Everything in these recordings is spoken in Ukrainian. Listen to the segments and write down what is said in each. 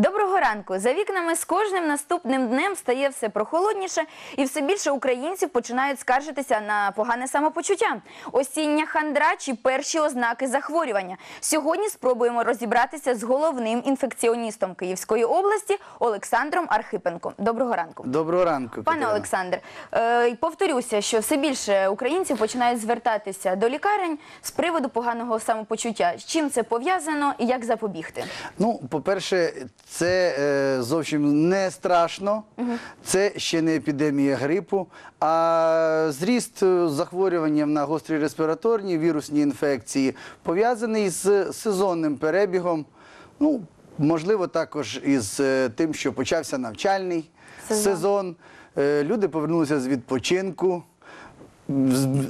Доброго ранку. За вікнами з кожним наступним днем стає все прохолодніше, і все більше українців починають скаржитися на погане самопочуття. Осіння хандра чи перші ознаки захворювання. Сьогодні спробуємо розібратися з головним інфекціоністом Київської області Олександром Архипенком. Доброго ранку. Доброго ранку, Пане Катерина. Олександр, е, повторюся, що все більше українців починають звертатися до лікарень з приводу поганого самопочуття. З чим це пов'язано і як запобігти? Ну, по-перше, це е, зовсім не страшно. Це ще не епідемія грипу, а зріст е, захворюванням на гострі респіраторні вірусні інфекції пов'язаний з сезонним перебігом. Ну, можливо, також із е, тим, що почався навчальний Сезон. сезон. Е, люди повернулися з відпочинку. з-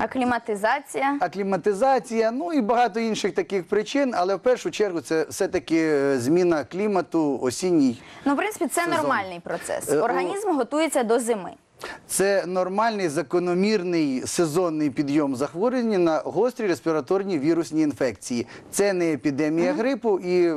Акліматизація. Акліматизація, ну і багато інших таких причин, але в першу чергу це все-таки е, зміна клімату осінній. Ну, в принципі, це Сезон. нормальний процес. Е, Організм готується до зими. Це нормальний закономірний сезонний підйом захворювання на гострі респіраторні вірусні інфекції. Це не епідемія грипу, і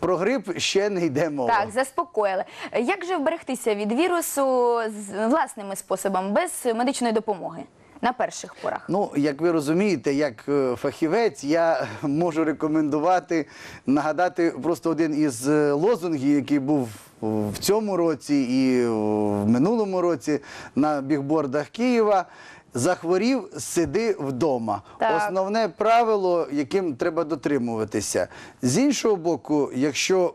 про грип ще не йде мова. Так, заспокоїли. Як же вберегтися від вірусу з власними способами, без медичної допомоги на перших порах? Ну, як ви розумієте, як е, фахівець, я можу рекомендувати нагадати просто один із е, лозунгів, який був в цьому році і в минулому році на бігбордах Києва. Захворів, сиди вдома. Так. Основне правило, яким треба дотримуватися. З іншого боку, якщо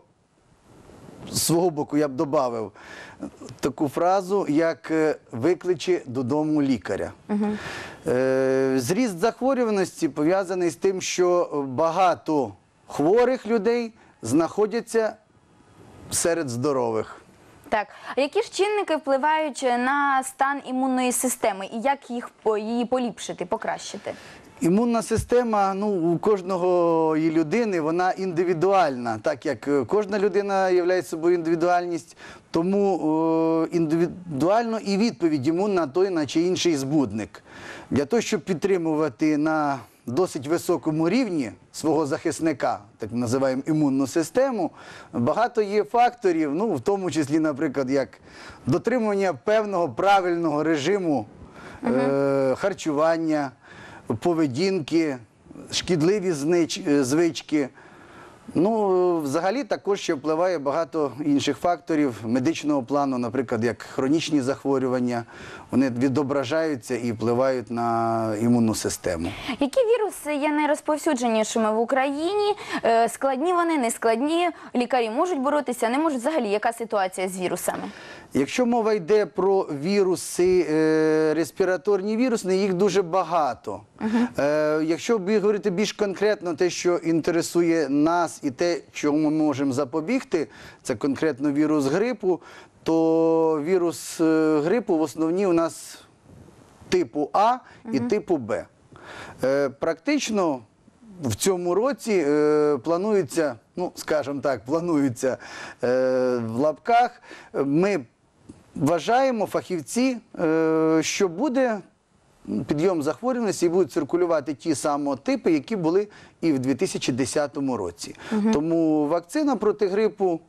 з свого боку я б додав таку фразу, як е, викличе додому лікаря. Е, Зріст захворюваності пов'язаний з тим, що багато хворих людей знаходяться серед здорових. Так, а які ж чинники впливають на стан імунної системи і як їх її поліпшити, покращити? Імунна система ну, у кожного і людини вона індивідуальна, так як е, кожна людина є собою індивідуальність, тому е, індивідуально і відповідь йому на той на чи інший збудник. Для того, щоб підтримувати на досить високому рівні свого захисника, так називаємо імунну систему, багато є факторів, ну, в тому числі, наприклад, як дотримування певного правильного режиму е, харчування поведінки, шкідливі е, звички. Ну, взагалі також ще впливає багато інших факторів медичного плану, наприклад, як хронічні захворювання. Вони відображаються і впливають на імунну систему. Які віруси є найрозповсюдженішими в Україні? Е, Складні вони, не складні. Лікарі можуть боротися, не можуть. Взагалі, яка ситуація з вірусами? Якщо мова йде про віруси, е, респіраторні вірусні, їх дуже багато. Е, якщо говорити більш конкретно, те, що інтересує нас і те, чому ми можемо запобігти, це конкретно вірус грипу, то вірус е, грипу в основні у нас типу А і типу Б. Е, практично в цьому році е, планується, ну скажімо так, планується е, в лапках. Ми вважаємо фахівці, е, що буде підйом захворюваності і будуть циркулювати ті самотипи, які були і в 2010 році. Тому вакцина проти грипу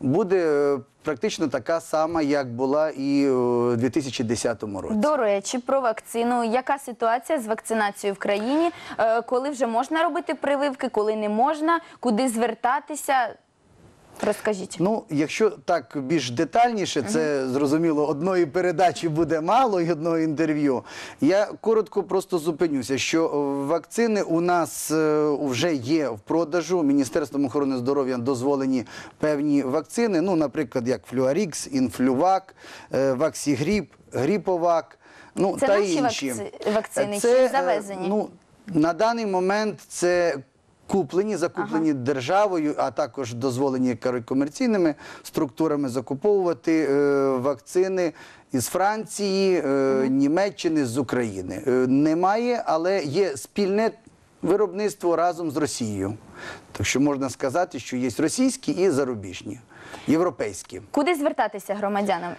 буде е, практично така сама, як була і у 2010 році. До речі, про вакцину. Яка ситуація з вакцинацією в країні? Е, Коли вже можна робити прививки, коли не можна, куди звертатися? Розкажіть. Ну, якщо так більш детальніше, це зрозуміло, одної передачі буде мало і одного інтерв'ю. Я коротко просто зупинюся, що вакцини у нас е, вже є в продажу. Міністерством охорони здоров'я дозволені певні вакцини. Ну, наприклад, як Флюарікс, Інфлювак, е, Ваксігріп, Гріповак. Ну, Це та наші інші. вакци- вакцини Це, чи завезені? Ну, на даний момент це куплені, закуплені державою, а також дозволені комерційними структурами закуповувати е, вакцини із Франції, е, Німеччини, з України. Е, немає, але є спільне виробництво разом з Росією. Так що можна сказати, що є російські і зарубіжні, європейські. Куди звертатися громадянам?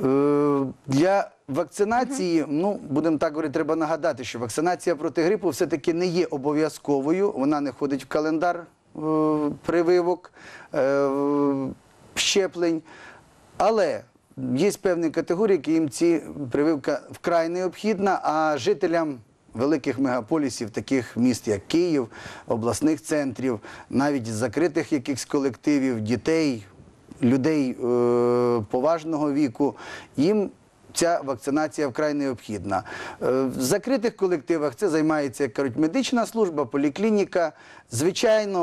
Е, Для вакцинації, ну будемо так говорити, треба нагадати, що вакцинація проти грипу все-таки не є обов'язковою, вона не входить в календар е, прививок, е, щеплень. Але є певні категорії, яким ці прививка вкрай необхідна, а жителям великих мегаполісів, таких міст, як Київ, обласних центрів, навіть закритих якихось колективів, дітей, людей е, поважного віку, їм ця вакцинація вкрай необхідна. Е, В закритих колективах це займається, як кажуть, медична служба, поліклініка. Звичайно,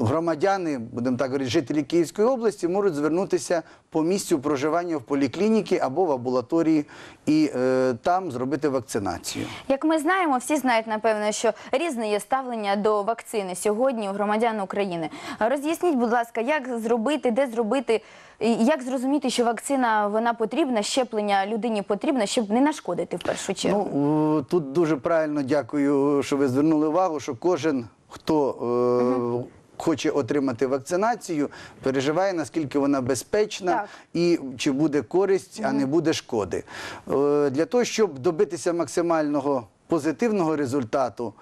е, громадяни, будемо так говорити, жителі Київської області можуть звернутися по місцю проживання в поліклініці або в амбулаторії і е, там зробити вакцинацію. Як ми знаємо, всі знають напевно, що різне є ставлення до вакцини сьогодні у громадян України. Роз'ясніть, будь ласка, як зробити, де зробити, як зрозуміти, що вакцина вона потрібна, щеплення людині потрібно, щоб не нашкодити в першу чергу. Ну, тут дуже правильно дякую, що ви звернули увагу, що кожен, хто е, хоче отримати вакцинацію, переживає, наскільки вона безпечна Так. і чи буде користь, а не буде шкоди. Е, для того, щоб добитися максимального позитивного результату,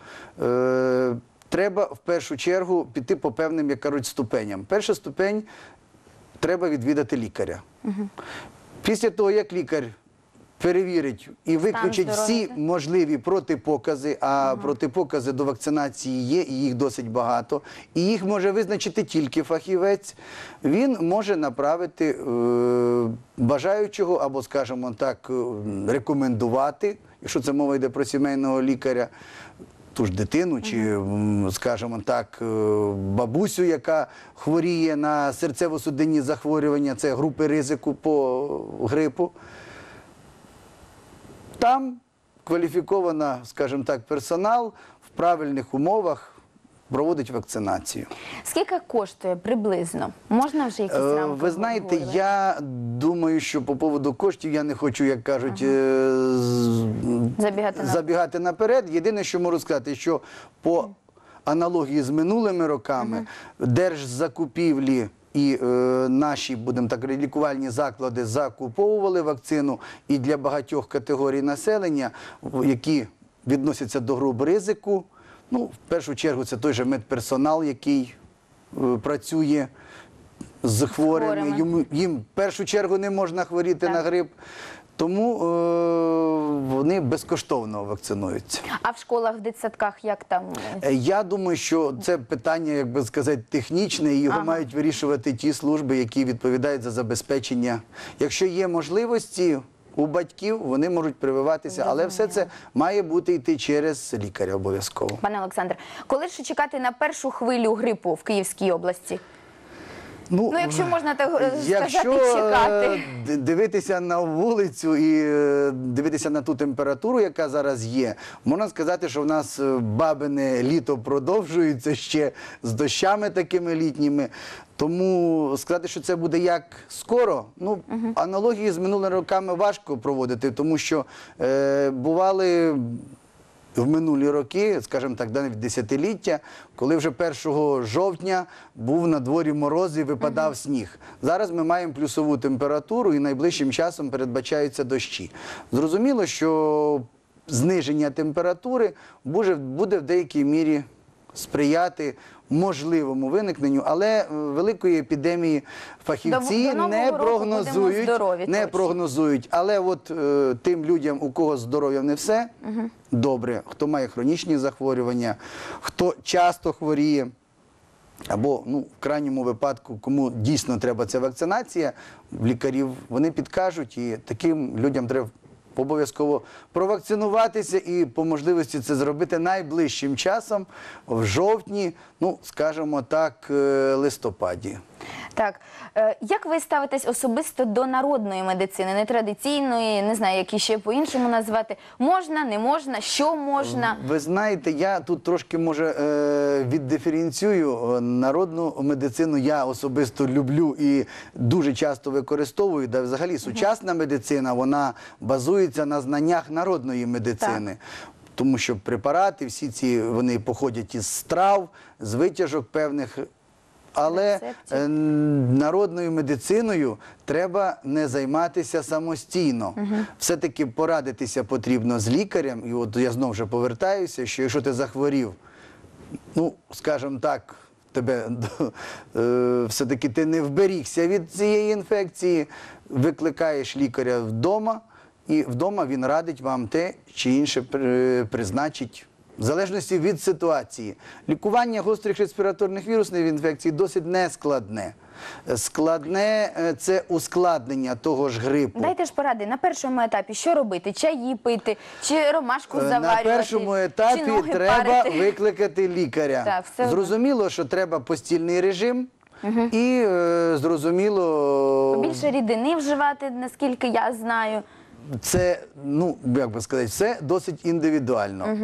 е, треба в першу чергу піти по певним, як кажуть, ступеням. Перша ступень треба відвідати лікаря. Після того, як лікар перевірить і виключить всі можливі протипокази, а протипокази до вакцинації є, і їх досить багато, і їх може визначити тільки фахівець, він може направити е, бажаючого або, скажімо так, е, рекомендувати, якщо це мова йде про сімейного лікаря, ту ж дитину, чи, скажімо так, е, бабусю, яка хворіє на серцево-судинні захворювання, це групи ризику по грипу. Там кваліфікована, скажімо так, персонал в правильних умовах проводить вакцинацію. Скільки коштує приблизно? Можна вже якісь Е, рамки Ви знаєте, обговорювати? я думаю, що по поводу коштів я не хочу, як кажуть, е, Забігати забігати наперед. Єдине, що можу сказати, що по аналогії з минулими роками держзакупівлі і е, наші, будемо так лікувальні заклади закуповували вакцину і для багатьох категорій населення, які відносяться до груп ризику. Ну, в першу чергу, це той же медперсонал, який е, працює з хворими. хворими. Йому, їм в першу чергу не можна хворіти Так. на грип. Тому е, вони безкоштовно вакцинуються. А в школах, в дитсадках як там? Е, Я думаю, що це питання, як би сказати, технічне, і його Ага. мають вирішувати ті служби, які відповідають за забезпечення. Якщо є можливості у батьків, вони можуть прививатися, але все це має бути йти через лікаря обов'язково. Пане Олександр, коли ж чекати на першу хвилю грипу в Київській області? Ну, якщо можна так е, Якщо сказати, чекати. е, дивитися на вулицю і е, дивитися на ту температуру, яка зараз є, можна сказати, що в нас е, бабине літо продовжується ще з дощами такими літніми. Тому сказати, що це буде як скоро, ну аналогії з минулими роками важко проводити, тому що е, бували в минулі роки, скажімо так, навіть десятиліття, коли вже 1 жовтня був на дворі мороз і випадав сніг. Зараз ми маємо плюсову температуру і найближчим часом передбачаються дощі. Зрозуміло, що зниження температури буде в деякій мірі сприяти можливому виникненню, але е, великої епідемії фахівці До- до не прогнозують, здорові, не точно. прогнозують. Але от е, тим людям, у кого з здоров'ям не все добре, хто має хронічні захворювання, хто часто хворіє. Або ну, в крайньому випадку, кому дійсно треба ця вакцинація, лікарів вони підкажуть, і таким людям треба обов'язково провакцинуватися і по можливості це зробити найближчим часом в жовтні, ну скажімо так, е, листопаді. Так, е, як ви ставитесь особисто до народної медицини, нетрадиційної, не знаю, як іще по-іншому назвати? Можна, не можна, що можна? Ви знаєте, я тут трошки може е, віддиференціюю. Е, Народну медицину я особисто люблю і дуже часто використовую. Да, взагалі сучасна медицина вона базується на знаннях народної медицини. Тому що препарати, всі ці вони походять із страв, з витяжок певних. Але е, народною медициною треба не займатися самостійно. Все-таки порадитися потрібно з лікарем. І от я знову вже повертаюся, що якщо ти захворів ну, скажімо так, тебе е, все-таки ти не вберігся від цієї інфекції, викликаєш лікаря вдома, і вдома він радить вам те чи інше призначить. В залежності від ситуації. Лікування гострих респіраторних вірусних інфекцій досить нескладне. Складне е, це ускладнення того ж грипу. Дайте ж поради на першому етапі, що робити? Чаї пити, чи ромашку Е, заварювати? На першому чи етапі ноги треба парити? викликати лікаря. Так, все зрозуміло, що треба постільний режим, і е, зрозуміло, Більше рідини вживати, наскільки я знаю. це, ну як би сказати, все досить індивідуально.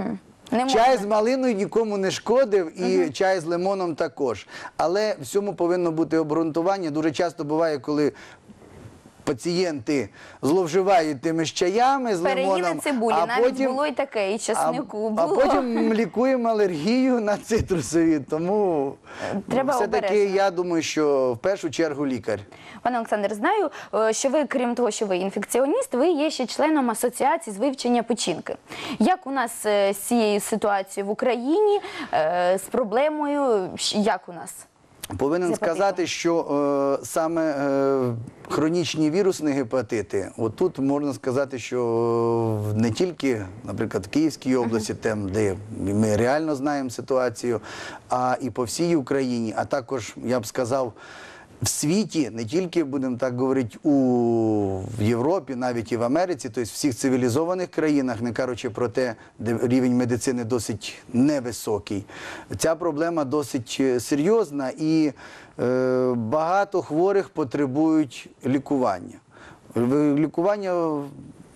Не Чай з малиною нікому не шкодив, і чай з лимоном також. Але всьому повинно бути обґрунтування. Дуже часто буває, коли. Пацієнти зловживають тими ж чаями з лимоном, цибулі, а навіть потім було і таке, і часнику а, було. а потім лікуємо алергію на цитрусові. Тому Треба все-таки я думаю, що в першу чергу лікар. Пане Олександр, знаю, е, що ви, крім того, що ви інфекціоніст, ви є ще членом асоціації з вивчення печінки. Як у нас е, з цією ситуацією в Україні, е, з проблемою, як у нас? Повинен З сказати, що е, саме е, хронічні вірусні гепатити, отут можна сказати, що не тільки, наприклад, в Київській області, там, де ми реально знаємо ситуацію, а і по всій Україні, а також, я б сказав, в світі, не тільки будемо так говорити, у в Європі, навіть і в Америці, тобто в всіх цивілізованих країнах, не кажучи про те, де рівень медицини досить невисокий. Ця проблема досить е, серйозна і е, багато хворих потребують лікування. Лікування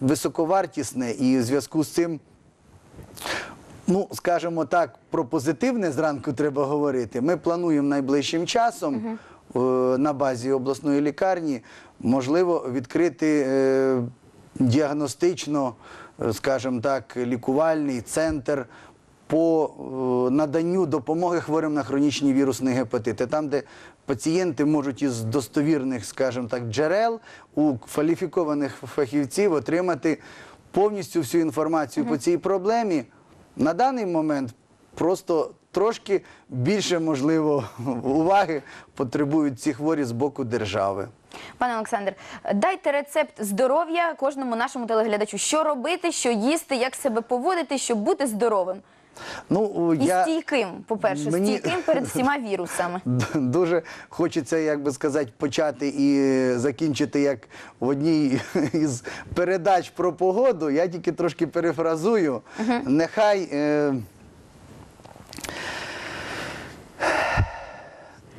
високовартісне і в зв'язку з цим Ну, скажімо так, про позитивне зранку треба говорити. Ми плануємо найближчим часом е, на базі обласної лікарні, можливо, відкрити е, діагностично, е, скажімо так, лікувальний центр по е, наданню допомоги хворим на хронічні вірусні гепатити, там, де пацієнти можуть із достовірних, скажімо так, джерел у кваліфікованих фахівців отримати повністю всю інформацію по цій проблемі. На даний момент просто трошки більше, можливо, уваги потребують ці хворі з боку держави. Пане Олександр, дайте рецепт здоров'я кожному нашому телеглядачу. Що робити, що їсти, як себе поводити, щоб бути здоровим. Ну, І я... стійким, по-перше, Мені- стійким перед всіма вірусами. Дуже хочеться, як би сказати, почати і закінчити як в одній із передач про погоду. Я тільки трошки перефразую. Нехай е,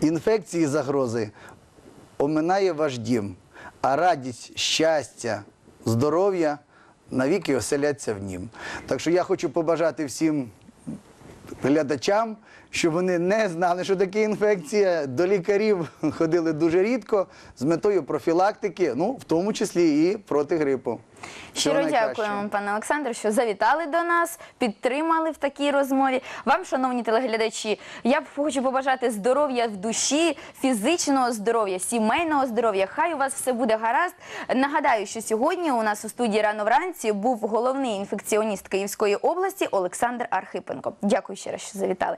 інфекції загрози оминає ваш дім, а радість, щастя, здоров'я навіки оселяться в нім. Так що я хочу побажати всім глядачам, щоб вони не знали, що таке інфекція. До лікарів ходили дуже рідко з метою профілактики, ну в тому числі і проти грипу. Щиро дякуємо, пане Олександр, що завітали до нас, підтримали в такій розмові. Вам, шановні телеглядачі, я б хочу побажати здоров'я в душі, фізичного здоров'я, сімейного здоров'я. Хай у вас все буде гаразд. Нагадаю, що сьогодні у нас у студії рано вранці був головний інфекціоніст Київської області Олександр Архипенко. Дякую ще раз, що завітали.